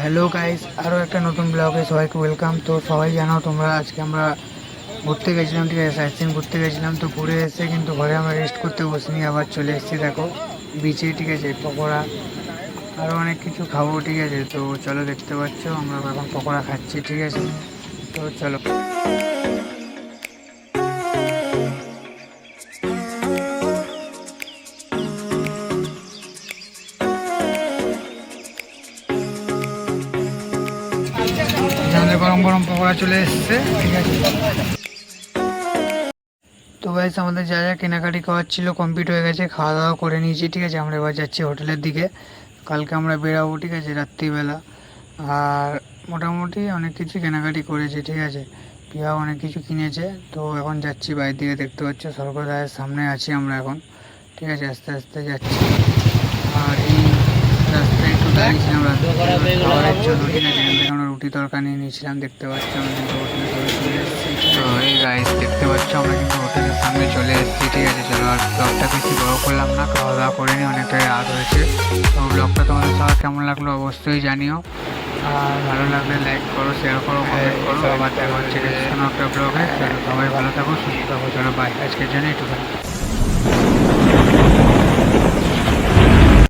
Hello guys আরও একটা নতুন ব্লগে সবাইকে ওয়েলকাম তো সবাই জানো তোমরা আজকে আমরা ঘুরতে গেছিলাম, ঠিক আছে সাইট সিন ঘুরতে গেছিলাম। তো ঘুরে এসে কিন্তু ঘরে আমরা রেস্ট করতে বসিনি, আবার চলে এসেছি দেখো বিচে ঠিক আছে, পকোড়া। আরও অনেক কিছু খাব, ঠিক আছে, তো চলো দেখতে পাচ্ছ, আমরা এখন পকোড়া খাচ্ছি, ঠিক আছে। তো চলো। গরম গরম পকোড়া চলে এসছে, ঠিক আছে। তো গাইস আমাদের যা যা কেনাকাটি করার ছিল কমপ্লিট হয়ে গেছে, খাওয়া দাওয়া করে নিয়েছি, ঠিক আছে। আমরা এবার যাচ্ছি হোটেলের দিকে। কালকে আমরা বেরাবো, ঠিক আছে, রাত্রিবেলা। আর মোটামুটি অনেক কিছু কেনাকাটি করেছি, ঠিক আছে। পিয়া অনেক কিছু কিনেছে, তো এখন যাচ্ছি বাইরের দিকে, দেখতে পাচ্ছ সর্বদায়ের সামনে আছি আমরা এখন, ঠিক আছে, আস্তে আস্তে যাচ্ছি। আর এই একটু আমরা রুটি তরকা নিয়ে নিয়েছিলাম দেখতে পাচ্ছি আমরা কিন্তু দেখতে পাচ্ছ আমরা কিন্তু হোটেলের চলে এসেছি। ঠিক আছে চলো আর ব্লগটা বেশি বড় করলাম না খাওয়া দাওয়া করে অনেকটাই রাত হয়েছে তো ব্লগটা কেমন লাগল অবশ্যই জানিও। আর ভালো লাগলে লাইক করো, শেয়ার করো, কমেন্ট করো আবার দেখা হচ্ছে কোনো একটা ব্লগে। সবাই ভালো থাকো, সুস্থ থাকো, চলো বাই আজকের জন্য একটুখানি